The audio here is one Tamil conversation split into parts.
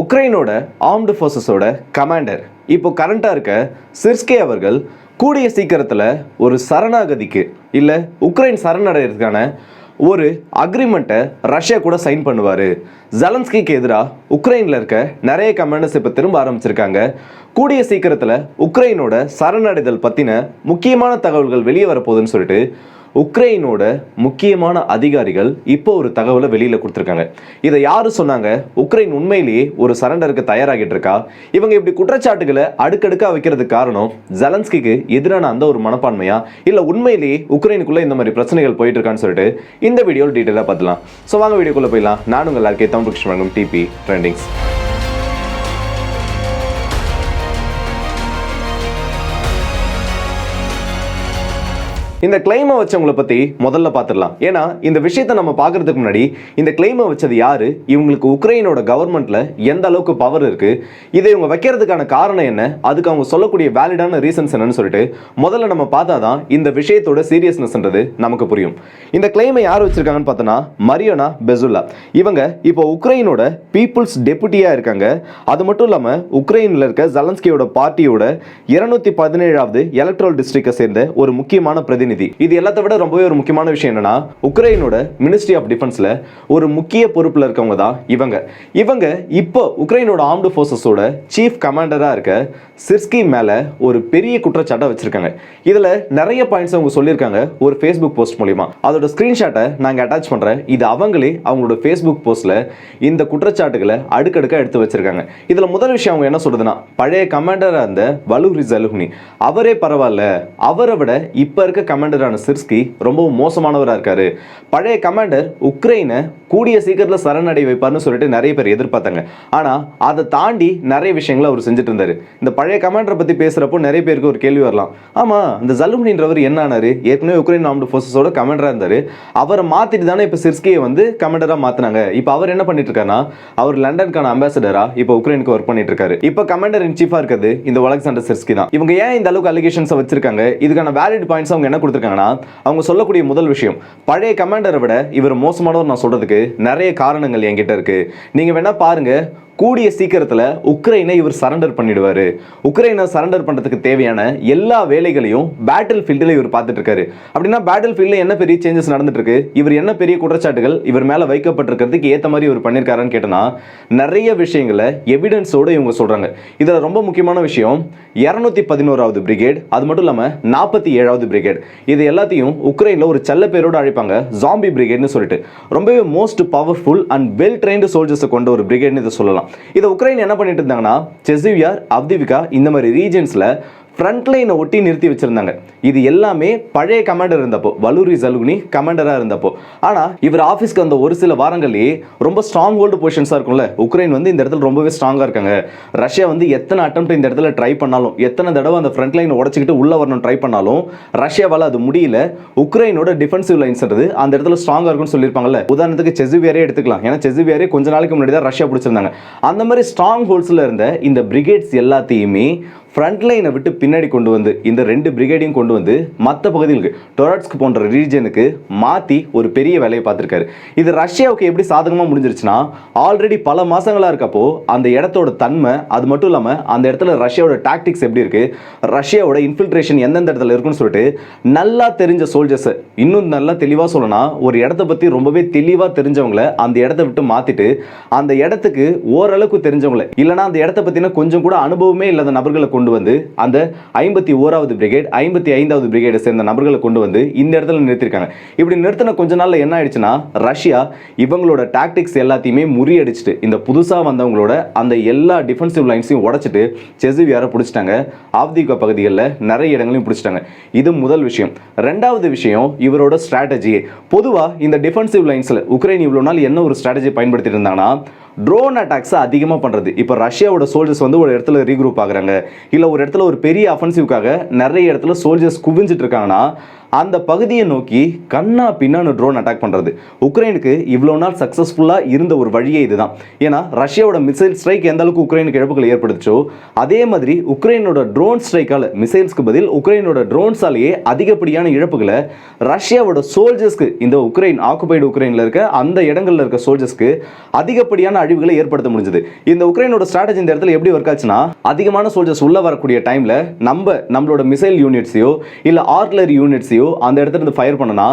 உக்ரைனோட ஆர்ம்டு ஃபோர்ஸஸோட கமாண்டர் இப்போ கரண்ட்டாக இருக்க சிர்ஸ்கே அவர்கள் கூடிய சீக்கிரத்தில் ஒரு சரணாகதிக்கு இல்லை உக்ரைன் சரணடைகிறதுக்கான ஒரு அக்ரிமெண்ட்டை ரஷ்யா கூட சைன் பண்ணுவார். ஜலன்ஸ்கிக்கு எதிராக உக்ரைனில் இருக்க நிறைய கமாண்டர்ஸ் இப்போ திரும்ப ஆரம்பிச்சிருக்காங்க. கூடிய சீக்கிரத்தில் உக்ரைனோட சரணடைதல் பற்றின முக்கியமான தகவல்கள் வெளியே வரப்போகுதுன்னு சொல்லிட்டு உக்ரைனோட முக்கியமான அதிகாரிகள் இப்போ ஒரு தகவலை வெளியில் கொடுத்துருக்காங்க. இதை யார் சொன்னாங்க? உக்ரைன் உண்மையிலேயே ஒரு சரண்டருக்கு தயாராகிட்டு இருக்கா இவங்க இப்படி குற்றச்சாட்டுகளை அடுக்கடுக்கா வைக்கிறதுக்கு காரணம் ஜலன்ஸ்கிக்கு எதிரான அந்த ஒரு மனப்பான்மையா? இல்லை உண்மையிலேயே உக்ரைனுக்குள்ளே இந்த மாதிரி பிரச்சனைகள் போயிட்டு இருக்கான்னு சொல்லிட்டு இந்த வீடியோவில் டீட்டெயிலாக பார்த்துலாம் ஸோ வாங்க வீடியோக்குள்ள போயிடலாம். நான் உங்கள் எல்லாருக்கே தமிழ் கிருஷ்ணன் டிபி ட்ரெண்டிங்ஸ் இந்த கிளைமை வச்சவங்களை பத்தி முதல்ல பார்த்துடலாம் ஏன்னா இந்த விஷயத்தை நம்ம பார்க்கறதுக்கு முன்னாடி இந்த கிளைமை வச்சது யாரு? இவங்களுக்கு உக்ரைனோட கவர்மெண்ட்ல எந்த அளவுக்கு பவர் இருக்கு? இதை இவங்க வைக்கிறதுக்கான காரணம் என்ன? அதுக்கு அவங்க சொல்லக்கூடிய வேலிடான ரீசன்ஸ் என்னன்னு சொல்லிட்டு முதல்ல நம்ம பார்த்தாதான் இந்த விஷயத்தோட சீரியஸ்னஸ்ன்றது நமக்கு புரியும். இந்த கிளைமை யார் வச்சிருக்காங்கன்னு பார்த்தோன்னா மரியோனா பெசுல்லா. இவங்க இப்போ உக்ரைனோட பீப்புள்ஸ் டெபுட்டியா இருக்காங்க. அது மட்டும் இல்லாம உக்ரைன்ல இருக்க ஜலன்ஸ்கியோட பார்ட்டியோட இருநூத்தி பதினேழாவது எலக்ட்ரல் டிஸ்ட்ரிக்டை சேர்ந்த ஒரு முக்கியமான பிரதிநிதி. இது எல்லாத்த விட ரொம்பவே ஒரு முக்கியமான விஷயம் என்னன்னா உக்ரைனோட மினிஸ்ட்ரி ஆஃப் டிஃபென்ஸ்ல ஒரு முக்கிய பொறுப்புல இருக்கவங்க தான் இவங்க. இவங்க இப்போ உக்ரைனோட ஆர்ம்டு ஃபோர்ஸஸோட சீஃப் கமாண்டரா இருக்க சிர்ஸ்கி மேல ஒரு பெரிய குற்றச்சாட்டை வச்சிருக்காங்க. இதுல நிறைய பாயிண்ட்ஸ் அவங்க சொல்லியிருக்காங்க ஒரு ஃபேஸ்புக் போஸ்ட் மூலியமா. அதோட ஸ்கிரீன்ஷாட்டை நாங்க அட்டாச் பண்றேன். இது அவங்களே அவங்களோட ஃபேஸ்புக் போஸ்ட்ல இந்த குற்றச்சாட்டுகளை அடுக்கடுக்கா எடுத்து வச்சிருக்காங்க. இதுல முதல் விஷயம் அவங்க என்ன சொல்றதுன்னா பழைய கமாண்டரா இருந்த வலூரி ஜலுஹ்னி அவரே பரவாயில்ல. அவரை விட இப்ப இருக்க கமாண்டரான சிர்ஸ்கி ரொம்பவும் மோசமானவராக இருக்காரு. பழைய கமாண்டர் உக்ரைனை கூடிய சீக்கிரத்தில் சரணடை வைப்பார்னு சொல்லிட்டு நிறைய பேர் எதிர்பார்த்தாங்க. ஆனால் அதை தாண்டி நிறைய விஷயங்களை அவர் செஞ்சுட்டு இருந்தாரு. இந்த பழைய கமாண்டரை பற்றி பேசுகிறப்போ நிறைய பேருக்கு ஒரு கேள்வி வரலாம். ஆமா இந்த ஜலுஹ்னின்றவர் என்ன ஆனார்? ஏற்கனவே உக்ரைன் ஆர்ம்டு ஃபோர்ஸஸோட கமாண்டராக இருந்தார். அவரை மாத்திட்டு தானே இப்போ சிர்ஸ்கியை வந்து கமாண்டராக மாற்றினாங்க இப்போ அவர் என்ன பண்ணிட்டு இருக்காருன்னா அவர் லண்டனுக்கான அம்பாசடராக இப்போ உக்ரைனுக்கு ஒர்க் பண்ணிட்டு இருக்காரு. இப்போ கமாண்டர் இன் சீஃபாக இருக்கிறது இந்த ஒலக்சாண்டர் சிர்ஸ்கி தான் இவங்க ஏன் இந்த அளவுக்கு அலிகேஷன்ஸை வச்சிருக்காங்க? இதுக்கான வேலிட் பாயிண்ட்ஸ் அவங்க என்ன கொடுத்துருக்காங்கன்னா அவங்க சொல்லக்கூடிய முதல் விஷயம் பழைய கமாண்டரை விட இவர் மோசமானவர் நான் சொல்கிறதுக்கு நிறைய காரணங்கள் என்கிட்ட இருக்கு. நீங்கள் வேணால் பாருங்க கூடிய சீக்கிரத்தில் உக்ரைனை இவர் சரண்டர் பண்ணிடுவார். உக்ரைனை சரண்டர் பண்ணுறதுக்கு தேவையான எல்லா வேலைகளையும் பேட்டில் ஃபீல்டில் இவர் பார்த்துட்டு இருக்காரு அப்படின்னா பேட்டில் ஃபீல்டில் என்ன பெரிய சேஞ்சஸ் நடந்துட்டுருக்கு? இவர் என்ன பெரிய குற்றச்சாட்டுகள் இவர் மேலே வைக்கப்பட்டிருக்கிறதுக்கு ஏற்ற மாதிரி இவர் பண்ணியிருக்காருன்னு கேட்டோன்னா நிறைய விஷயங்களை எவிடன்ஸோடு இவங்க சொல்கிறாங்க இதில் ரொம்ப முக்கியமான விஷயம் இரநூத்தி பதினோராவது பிரிகேட் அது மட்டும் இல்லாமல் நாற்பத்தி ஏழாவது பிரிகேட் இது எல்லாத்தையும் உக்ரைனில் ஒரு செல்ல பேரோடு அழைப்பாங்க ஜாம்பி பிரிகேட்னு சொல்லிட்டு. ரொம்பவே most powerful and well trained சோல்ஜர்ஸை கொண்ட ஒரு பிரிகேட்னு இதை சொல்லலாம். இதை உக்ரைன் என்ன பண்ணிட்டு இருந்தாங்கன்னா செசிவியார் அப்திவிகா இந்த மாதிரி ரீஜன்ஸில் ஃப்ரண்ட் லைனை ஒட்டி நிறுத்தி வச்சுருந்தாங்க. இது எல்லாமே பழைய கமாண்டர் இருந்தப்போ வலூரி ஜலுகுனி கமாண்டராக இருந்தப்போ. ஆனால் இவர் ஆஃபீஸ்க்கு வந்த ஒரு சில வாரங்கள்லேயே ரொம்ப ஸ்ட்ராங் ஹோல்டு பொசிஷன்ஸாக இருக்கும்ல. உக்ரைன் வந்து இந்த இடத்துல ரொம்பவே ஸ்ட்ராங்காக இருக்காங்க. ரஷ்யா வந்து எத்தனை அட்டம் இந்த இடத்துல ட்ரை பண்ணாலும் எத்தனை தடவை அந்த ஃப்ரண்ட் லைனை உடச்சிக்கிட்டு உள்ளே வரணும் ட்ரை பண்ணாலும் ரஷ்யாவால் அது முடியல. உக்ரைனோட டிஃபென்சிவ் லைன்ஸ்ன்றது அந்த இடத்துல ஸ்ட்ராங்காக இருக்கும்னு சொல்லியிருப்பாங்கல்ல. உதாரணத்துக்கு செசுவியரே எடுத்துக்கலாம். ஏன்னா செசுவியரே கொஞ்ச நாளைக்கு முன்னாடி தான் ரஷ்யா பிடிச்சிருந்தாங்க. அந்த மாதிரி ஸ்ட்ராங் ஹோல்ஸில் இருந்த இந்த பிரிகேட்ஸ் எல்லாத்தையுமே ஃப்ரண்ட் லைனை விட்டு பின்னாடி கொண்டு வந்து இந்த ரெண்டு பிரிகேடையும் கொண்டு வந்து மற்ற பகுதிகளுக்கு டொராட்ஸ்க் போன்ற ரீஜனுக்கு மாற்றி ஒரு பெரிய வேலையை பார்த்துருக்காரு. இது ரஷ்யாவுக்கு எப்படி சாதகமாக முடிஞ்சிருச்சுன்னா ஆல்ரெடி பல மாதங்களாக இருக்கப்போ அந்த இடத்தோட தன்மை அது மட்டும் இல்லாமல் அந்த இடத்துல ரஷ்யாவோட டாக்டிக்ஸ் எப்படி இருக்குது ரஷ்யாவோட இன்ஃபில்ட்ரேஷன் எந்தெந்த இடத்துல இருக்குன்னு சொல்லிட்டு நல்லா தெரிஞ்ச சோல்ஜர்ஸை இன்னும் நல்லா தெளிவாக சொல்லணும் ஒரு இடத்த பற்றி ரொம்பவே தெளிவாக தெரிஞ்சவங்கள அந்த இடத்த விட்டு மாற்றிட்டு அந்த இடத்துக்கு ஓரளவுக்கு தெரிஞ்சவங்கள இல்லைனா அந்த இடத்த பற்றின கொஞ்சம் கூட அனுபவமே இல்லாத நபர்களை கொண்டு கொண்டு வந்து அந்த ஐம்பத்தி ஓராவது பிரிகேட் ஐம்பத்தி ஐந்தாவது பிரிகேடை சேர்ந்த நபர்களை கொண்டு வந்து இந்த இடத்துல நிறுத்திருக்காங்க. இப்படி நிறுத்தின கொஞ்ச நாளில் என்ன ஆயிடுச்சுன்னா ரஷ்யா இவங்களோட டாக்டிக்ஸ் எல்லாத்தையுமே முறியடிச்சிட்டு இந்த புதுசாக வந்தவங்களோட அந்த எல்லா டிஃபென்சிவ் லைன்ஸையும் உடைச்சிட்டு செசுவியாரை பிடிச்சிட்டாங்க. ஆப்திகா பகுதிகளில் நிறைய இடங்களையும் பிடிச்சிட்டாங்க. இது முதல் விஷயம். ரெண்டாவது விஷயம் இவரோட ஸ்ட்ராட்டஜி பொதுவாக இந்த டிஃபென்சிவ் லைன்ஸில் உக்ரைன் இவ்வளோ நாள் என்ன ஒரு ஸ்ட்ராட்டஜி பயன்படுத்திட்டு இருந்தாங்கன்னா ட்ரோன் அட்டாக்ஸை அதிகமாக பண்ணுறது இப்போ ரஷ்யாவோட சோல்ஜர்ஸ் வந்து ஒரு இடத்துல ரீக்ரூப் ஆகுறாங்க. இல்லை ஒரு இடத்துல ஒரு பெரிய அஃபென்சிவ்காக நிறைய இடத்துல சோல்ஜர்ஸ் குவிஞ்சிட்டு இருக்காங்கன்னா அந்த பகுதியை நோக்கி கண்ணா பின்னான்னு ட்ரோன் அட்டாக் பண்ணுறது உக்ரைனுக்கு இவ்வளோ நாள் சக்ஸஸ்ஃபுல்லாக இருந்த ஒரு வழியே இதுதான். ஏன்னா ரஷ்யாவோட மிசைல் ஸ்ட்ரைக் எந்த அளவுக்கு உக்ரைனுக்கு இழப்புகள் ஏற்படுத்துச்சோ அதே மாதிரி உக்ரைனோட ட்ரோன் ஸ்ட்ரைக்கால் மிசைல்ஸ்க்கு பதில் உக்ரைனோட ட்ரோன்ஸாலேயே அதிகப்படியான இழப்புகளை ரஷ்யாவோட சோல்ஜர்ஸ்க்கு இந்த உக்ரைன் ஆக்குபைடு உக்ரைனில் இருக்க அந்த இடங்களில் இருக்க சோல்ஜர்ஸ்க்கு அதிகப்படியான அழிவுகளை ஏற்படுத்த முடிஞ்சது. இந்த உக்ரைனோட ஸ்ட்ராட்டஜி இந்த இடத்துல எப்படி ஒர்க் ஆச்சுன்னா அதிகமான சோல்ஜர்ஸ் உள்ளே வரக்கூடிய டைமில் நம்ம நம்மளோட மிசைல் யூனிட்ஸையோ இல்லை ஆர்ட்லரி யூனிட்ஸையோ அந்த இடத்துல இருந்து ஃபயர் பண்ணனா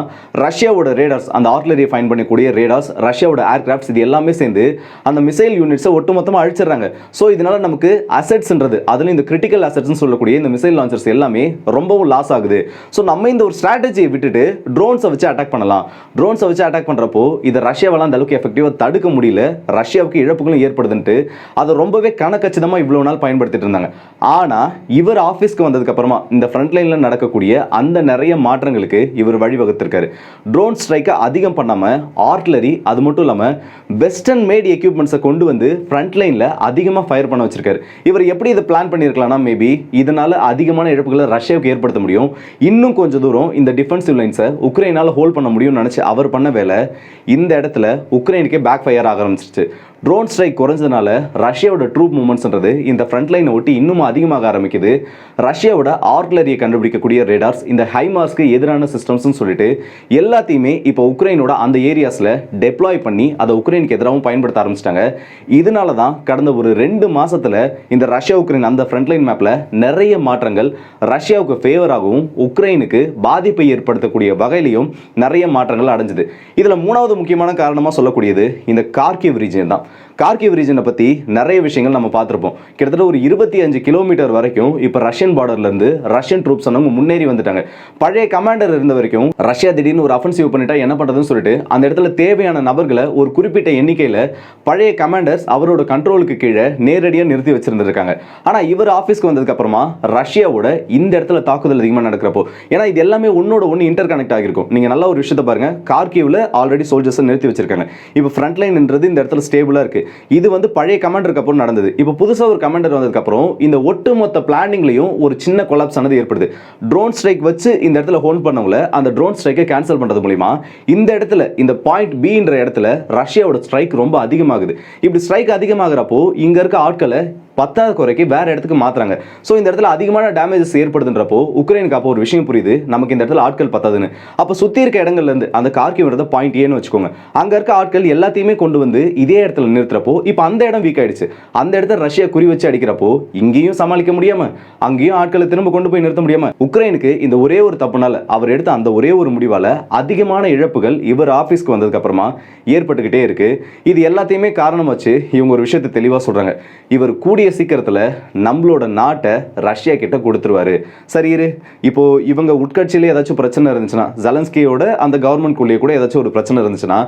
ரஷ்யாவோட ரேடார்ஸ் அந்த ஆர்ட்லரியை ஃபைன் பண்ணக்கூடிய ரேடார்ஸ் ரஷ்யாவோட ஏர்கிராஃப்ட்ஸ் இது எல்லாமே சேர்ந்து அந்த மிசைல் யூனிட்ஸை ஒட்டுமொத்தமாக அழிச்சிடுறாங்க. ஸோ இதனால நமக்கு அசெட்ஸ்ன்றது அதுல இந்த கிரிட்டிக்கல் அசெட்ஸ்னு சொல்லக்கூடிய இந்த மிசைல் லான்ச்சர்ஸ் எல்லாமே ரொம்பவும் லாஸ் ஆகுது. ஸோ நம்ம இந்த ஒரு ஸ்ட்ராட்டஜியை விட்டுட்டு ட்ரோன்ஸை வச்சு அட்டாக் பண்ணலாம். ட்ரோன்ஸை வச்சு அட்டாக் பண்ணுறப்போ இதை ரஷ்யாவால் அந்த அளவுக்கு எஃபெக்டிவாக தடுக்க முடியல. ரஷ்யாவுக்கு இழப்புகளும் ஏற்படுதுன்ட்டு அதை ரொம்பவே கணக்கச்சிதமாக இவ்வளோ நாள் பயன்படுத்திட்டு இருந்தாங்க. ஆனால் இவர் ஆஃபீஸ்க்கு வந்ததுக்கப்புறமா இந்த ஃப்ரண்ட் லைனில் நடக்கக்கூடிய அந்த நிறைய மாற்றங்களுக்கு இவர் வழிவகுத்திருக்காரு. ட்ரோன் ஸ்ட்ரைக்கை அதிகம் பண்ணாமல் ஆர்ட்லரி அது மட்டும் இல்லாமல் வெஸ்டர்ன் மேட் எக்யூப்மெண்ட்ஸை கொண்டு வந்து ஃப்ரண்ட் லைனில் அதிகமாக ஃபயர் பண்ண வச்சிருக்காரு. இவர் எப்படி இதை பிளான் பண்ணியிருக்கலாம்னா மேபி இதனால் அதிகமான இழப்புகளை ரஷ்யாவுக்கு ஏற்படுத்த முடியும். இன்னும் கொஞ்சம் தூரம் இந்த டிஃபென்சிவ் லைன்ஸை உக்ரைனால் ஹோல்ட் பண்ண முடியும்னு நினச்சி அவர் பண்ண வேலை இந்த இடத்துல உக்ரைனுக்கே பேக் ஃபயர் ஆக ட்ரோன் ஸ்ட்ரைக் குறைஞ்சதுனால ரஷ்யாவோட ட்ரூப் மூமெண்ட்ஸ்ன்றது இந்த ஃப்ரண்ட் லைனை ஒட்டி இன்னும் அதிகமாக ஆரம்பிக்குது. ரஷ்யாவோட ஆர்ட்லரியை கண்டுபிடிக்கக்கூடிய ரேடார்ஸ் இந்த ஹைமார்ஸ்க்கு எதிரான சிஸ்டம்ஸ்னு சொல்லிட்டு எல்லாத்தையுமே இப்போ உக்ரைனோட அந்த ஏரியாஸில் டெப்ளாய் பண்ணி அதை உக்ரைனுக்கு எதிராகவும் பயன்படுத்த ஆரம்பிச்சிட்டாங்க. இதனால தான் கடந்த ஒரு ரெண்டு மாதத்தில் இந்த ரஷ்யா உக்ரைன் அந்த ஃப்ரண்ட் லைன் மேப்பில் நிறைய மாற்றங்கள் ரஷ்யாவுக்கு ஃபேவராகவும் உக்ரைனுக்கு பாதிப்பை ஏற்படுத்தக்கூடிய வகையிலையும் நிறைய மாற்றங்கள் அடைஞ்சுது. இதில் மூணாவது முக்கியமான காரணமாக சொல்லக்கூடியது இந்த கார்கிவ் ரீஜன் தான். கார்கிவ் ரீஜனை பற்றி நிறைய விஷயங்கள் நம்ம பார்த்துருப்போம். கிட்டத்தட்ட ஒரு இருபத்தி அஞ்சு கிலோமீட்டர் வரைக்கும் இப்போ ரஷ்யன் பார்டர்லேருந்து ரஷ்யன் ட்ரூப்ஸ் அவங்க முன்னேறி வந்துட்டாங்க. பழைய கமாண்டர் இருந்த வரைக்கும் ரஷ்யா திடீர்னு ஒரு அஃபென்சிவ் பண்ணிட்டா என்ன பண்ணுறதுன்னு சொல்லிட்டு அந்த இடத்துல தேவையான நபர்களை ஒரு குறிப்பிட்ட எண்ணிக்கையில் பழைய கமாண்டர்ஸ் அவரோட கண்ட்ரோலுக்கு கீழே நேரடியாக நிறுத்தி வச்சுருந்துருக்காங்க. ஆனால் இவர் ஆஃபீஸ்க்கு வந்ததுக்கப்புறமா ரஷ்யாவோட இந்த இடத்துல தாக்குதல் அதிகமாக நடக்கிறப்போ ஏன்னா இது எல்லாமே ஒன்னோட ஒன்று இன்டர் கனெக்ட் ஆகிருக்கும் நீங்கள் நல்ல ஒரு விஷயத்தை பாருங்கள் கார்கிவில் ஆல்ரெடி சோல்ஜர்ஸை நிறுத்தி வச்சிருக்காங்க. இப்போ ஃப்ரண்ட் லைன்ன்றது இந்த இடத்துல ஸ்டேபிளாக இருக்குது இது வந்து பழைய கமாண்டருக்கு அப்புறம் நடந்தது. இப்போ புதுசாக ஒரு கமாண்டர் வந்ததுக்கப்புறம் இந்த ஒட்டுமொத்த பிளானிங்லையும் ஒரு சின்ன கொலாப்ஸ் ஆனது ஏற்படுது. ட்ரோன் ஸ்ட்ரைக் வச்சு இந்த இடத்துல ஹோன் பண்ணவங்கள அந்த ட்ரோன் ஸ்ட்ரைக்கை கேன்சல் பண்ணுறது மூலிமா இந்த இடத்துல இந்த பாயிண்ட் பின்ற இடத்துல ரஷ்யாவோட ஸ்ட்ரைக் ரொம்ப அதிகமாகுது. இப்படி ஸ்ட்ரைக் அதிகமாகிறப்போ இங்கே இருக்க ஆட்களை பத்தாவது குறைக்கு வேற இடத்துக்கு மாத்துறாங்க. ஸோ இந்த இடத்துல அதிகமான டேமேஜஸ் ஏற்படுதுன்றப்போ உக்ரைனுக்கு அப்போ ஒரு விஷயம் புரியுது. நமக்கு இந்த இடத்துல ஆட்கள் பத்தாதுன்னு. அப்போ சுற்றி இருக்க இடங்கள்ல இருந்து அந்த கார்கிவ்ன்றத பாயிண்ட் ஏன்னு வச்சுக்கோங்க. அங்கே இருக்க ஆட்கள் எல்லாத்தையுமே கொண்டு வந்து இதே இடத்துல நிறுத்துறப்போ இப்போ அந்த இடம் வீக் ஆயிடுச்சு. அந்த இடத்த ரஷ்யா குறி வச்சு அடிக்கிறப்போ இங்கேயும் சமாளிக்க முடியாம அங்கேயும் ஆட்களை திரும்ப கொண்டு போய் நிறுத்த முடியாம உக்ரைனுக்கு இந்த ஒரே ஒரு தப்புனால அவர் எடுத்த அந்த ஒரே ஒரு முடிவால அதிகமான இழப்புகள் இவர் ஆஃபீஸ்க்கு வந்ததுக்கு அப்புறமா ஏற்பட்டுக்கிட்டே இருக்கு. இது எல்லாத்தையுமே காரணம் வச்சு இவங்க ஒரு விஷயத்தை தெளிவாக சொல்றாங்க. இவர் கூடி கூடிய சீக்கிரத்தில் நம்மளோட நாட்டை ரஷ்யா கிட்ட கொடுத்துருவாரு. சரி இரு இப்போ இவங்க உட்கட்சியிலே ஏதாச்சும் பிரச்சனை இருந்துச்சுன்னா ஜலன்ஸ்கியோட அந்த கவர்மெண்ட்குள்ளேயே கூட ஏதாச்சும் ஒரு பிரச்சனை இருந்துச்சுன்னா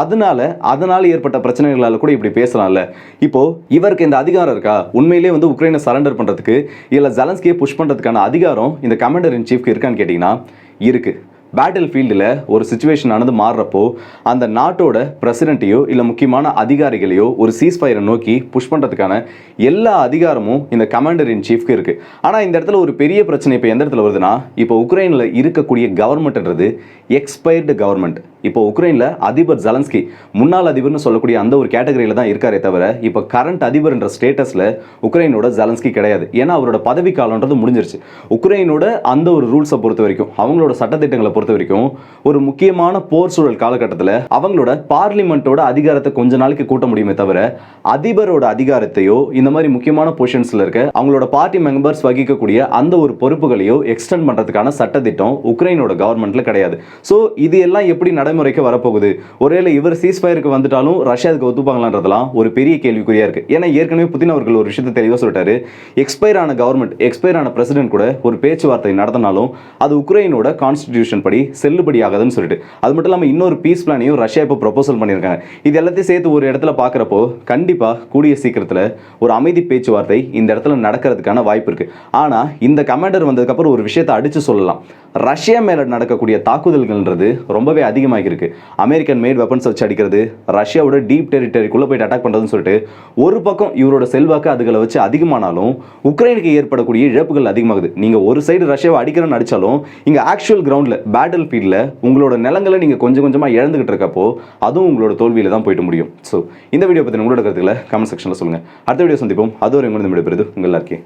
அதனால அதனால ஏற்பட்ட பிரச்சனைகளால் கூட இப்படி பேசலாம்ல. இப்போ இவருக்கு இந்த அதிகாரம் இருக்கா? உண்மையிலேயே வந்து உக்ரைனை சரண்டர் பண்ணுறதுக்கு இல்லை ஜலன்ஸ்கியை புஷ் பண்ணுறதுக்கான அதிகாரம் இந்த கமாண்டர் இன் சீஃப்க்கு இருக்கான்னு கேட்டிங்கன்னா இருக்குது பேட்டில் ஃபீல்டில் ஒரு சுச்சுவேஷன் ஆனது மாறுறப்போ அந்த நாட்டோட பிரசிடென்ட்டையோ இல்லை முக்கியமான அதிகாரிகளையோ ஒரு சீஸ்ஃபயரை நோக்கி புஷ் பண்ணுறதுக்கான எல்லா அதிகாரமும் இந்த கமாண்டர் இன் சீஃப்க்கு இருக்குது ஆனால் இந்த இடத்துல ஒரு பெரிய பிரச்சனை இப்போ எந்த இடத்துல வருதுன்னா இப்போ உக்ரைனில் இருக்கக்கூடிய கவர்மெண்ட்ன்றது எக்ஸ்பயர்டு கவர்மெண்ட் இப்போ உக்ரைனில் அதிபர் ஜலன்ஸ்கி முன்னாள் அதிபர்னு சொல்லக்கூடிய அந்த ஒரு கேட்டகரியில் தான் இருக்காரே தவிர இப்போ கரண்ட் அதிபர்ன்ற ஸ்டேட்டஸில் உக்ரைனோட ஜலன்ஸ்கி கிடையாது. ஏன்னா அவரோட பதவி காலம்ன்றது முடிஞ்சிருச்சு. உக்ரைனோட அந்த ஒரு ரூல்ஸை பொறுத்த வரைக்கும் அவங்களோட சட்டத்திட்டங்களை பொறுத்த வரைக்கும் ஒரு முக்கியமான போர் சூழல் காலகட்டத்தில் அவங்களோட பார்லிமெண்ட்டோட அதிகாரத்தை கொஞ்ச நாளைக்கு கூட்ட முடியுமே தவிர அதிபரோட அதிகாரத்தையோ இந்த மாதிரி முக்கியமான பொசிஷன்ஸில் இருக்க அவங்களோட பார்ட்டி மெம்பர்ஸ் வகிக்கக்கூடிய அந்த ஒரு பொறுப்புகளையோ எக்ஸ்டெண்ட் பண்ணுறதுக்கான சட்டத்திட்டம் உக்ரைனோட கவர்மெண்ட்ல கிடையாது. ஸோ இது எல்லாம் எப்படி நடைமுறைக்கு வரப்போகுது. ஒருவேளை இவர் சீஸ்ஃபயருக்கு வந்துட்டாலும் ரஷ்யாவுக்கு ஒத்துப்பாங்களான்றதெல்லாம் ஒரு பெரிய கேள்விக்குறியா இருக்கு. ஏன்னா ஏற்கனவே புதின் அவர்கள் ஒரு விஷயத்தை தெளிவாக சொல்லிட்டாரு. எக்ஸ்பயர் ஆன கவர்மெண்ட் எக்ஸ்பயர் ஆன பிரசிடென்ட் கூட ஒரு பேச்சுவார்த்தை நடத்தினாலும் அது உக்ரைனோட கான்ஸ்டிடியூஷன் படி செல்லுபடி ஆகாதுன்னு சொல்லிட்டு. அது மட்டும் இல்லாமல் இன்னொரு பீஸ் பிளானையும் ரஷ்யா இப்போ ப்ரொபோசல் பண்ணியிருக்காங்க. இது எல்லாத்தையும் சேர்த்து ஒரு இடத்துல பார்க்குறப்போ கண்டிப்பாக கூடிய சீக்கிரத்தில் ஒரு அமைதி பேச்சுவார்த்தை இந்த இடத்துல நடக்கிறதுக்கான வாய்ப்பு இருக்கு. ஆனால் இந்த கமாண்டர் வந்ததுக்கப்புறம் ஒரு விஷயத்தை அடிச்சு சொல்லலாம். ரஷ்யா மேலே நடக்கக்கூடிய தாக்குதல்கள்ன்றது ரொம்பவே அதிகமாக அதிகமாகிருக்கு அமெரிக்கன் மேட் வெப்பன்ஸ் வச்சு அடிக்கிறது ரஷ்யாவோட டீப் டெரிட்டரிக்குள்ளே போயிட்டு அட்டாக் பண்ணுறதுன்னு சொல்லிட்டு ஒரு பக்கம் இவரோட செல்வாக்கு அதுகளை வச்சு அதிகமானாலும் உக்ரைனுக்கு ஏற்படக்கூடிய இழப்புகள் அதிகமாகுது. நீங்கள் ஒரு சைடு ரஷ்யாவை அடிக்கிறேன்னு அடித்தாலும் இங்கே ஆக்சுவல் கிரவுண்டில் பேட்டில் ஃபீல்டில் உங்களோட நிலங்களை நீங்கள் கொஞ்சம் கொஞ்சமாக இழந்துகிட்டு இருக்கப்போ அதுவும் உங்களோட தோல்வியில் தான் போயிட்டு முடியும். ஸோ இந்த வீடியோ பற்றி உங்களோட கருத்துக்களை கமெண்ட் செக்ஷனில் சொல்லுங்கள் அடுத்த வீடியோ சந்திப்போம். அது ஒரு உங்களது விடைபெறுது உங்கள் எல்லாருக்கே